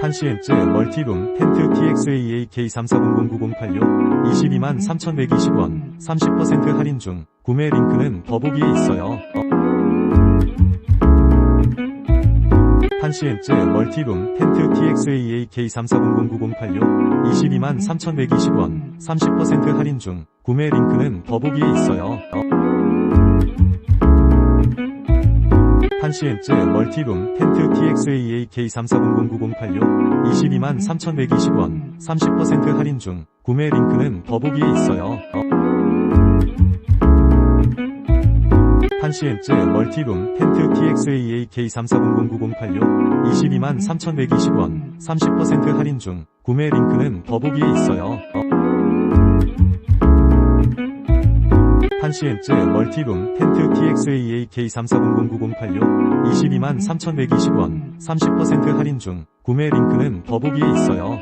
판시엔즈 멀티룸 텐트 TXAA K34009086 22만 3120원 30% 할인 중 구매 링크는 더보기에 있어요. 판시엔즈 멀티룸 텐트 TXAA K34009086 22만 3120원 30% 할인 중 구매 링크는 더보기에 있어요. 판시엔즈 멀티룸 텐트 TXAA K34009086 22만 3120원 30% 할인 중 구매 링크는 더보기에 있어요. 판시엔즈 멀티룸 텐트 TXAA K34009086 22만 3120원 30% 할인 중 구매 링크는 더보기에 있어요. 판시엔즈 멀티룸 텐트 TXAA K34009086 22만 3120원 30% 할인 중 구매 링크는 더보기에 있어요.